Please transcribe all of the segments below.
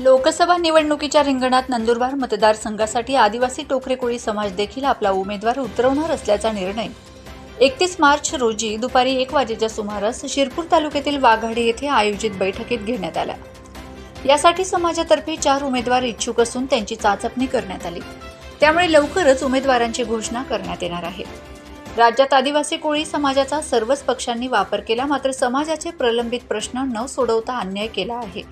लोकसभा निवडणुकीच्या रिंगणात नंदुरबार मतदारसंघासाठी आदिवासी टोकरे कोळी समाज देखील आपला उमेदवार उतरवणार असल्याचा निर्णय. एकतीस मार्च रोजी दुपारी एक वाजेच्या सुमारास शिरपूर तालुक्यातील वाघाडी येथे आयोजित बैठकीत घेण्यात आला यासाठी समाजातर्फे चार उमेदवार इच्छुक असून त्यांची चाचपणी करण्यात आली. त्यामुळे लवकरच उमेदवारांची घोषणा करण्यात येणार आहे. राज्यात आदिवासी कोळी समाजाचा सर्वच पक्षांनी वापर केला मात्र समाजाचे प्रलंबित प्रश्न न सोडवता अन्याय केला आहे.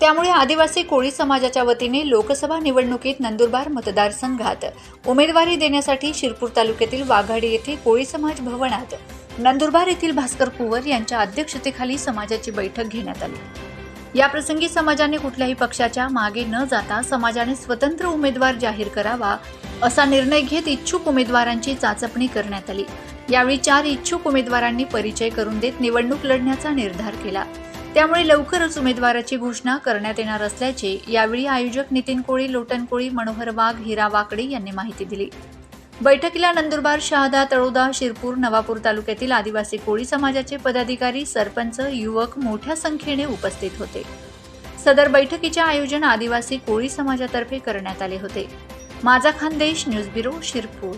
त्यामुळे आदिवासी कोळी समाजाच्या वतीने लोकसभा निवडणुकीत नंदुरबार मतदारसंघात उमेदवारी देण्यासाठी शिरपूर तालुक्यातील वाघाडी येथे कोळी समाज भवनात नंदुरबार येथील भास्कर कुवर यांच्या अध्यक्षतेखाली समाजाची बैठक घेण्यात आली. याप्रसंगी समाजाने कुठल्याही पक्षाच्या मागे न जाता समाजाने स्वतंत्र उमेदवार जाहीर करावा असा निर्णय घेत इच्छुक उमेदवारांची चाचपणी करण्यात आली. यावेळी चार इच्छुक उमेदवारांनी परिचय करून देत निवडणूक लढण्याचा निर्धार केला. त्यामुळे लवकरच उमेदवाराची घोषणा करण्यात येणार असल्याचे यावेळी आयोजक नितीन कोळी लोटन कोळी मनोहर वाघ हिरा वाकडे यांनी माहिती दिली. बैठकीला नंदुरबार शहादा तळोदा शिरपूर नवापूर तालुक्यातील आदिवासी कोळी समाजाचे पदाधिकारी सरपंच युवक मोठ्या संख्येने उपस्थित होते. सदर बैठकीचे आयोजन आदिवासी कोळी समाजातर्फे करण्यात आले होते. माझा खानदेश न्यूज ब्युरो शिरपूर.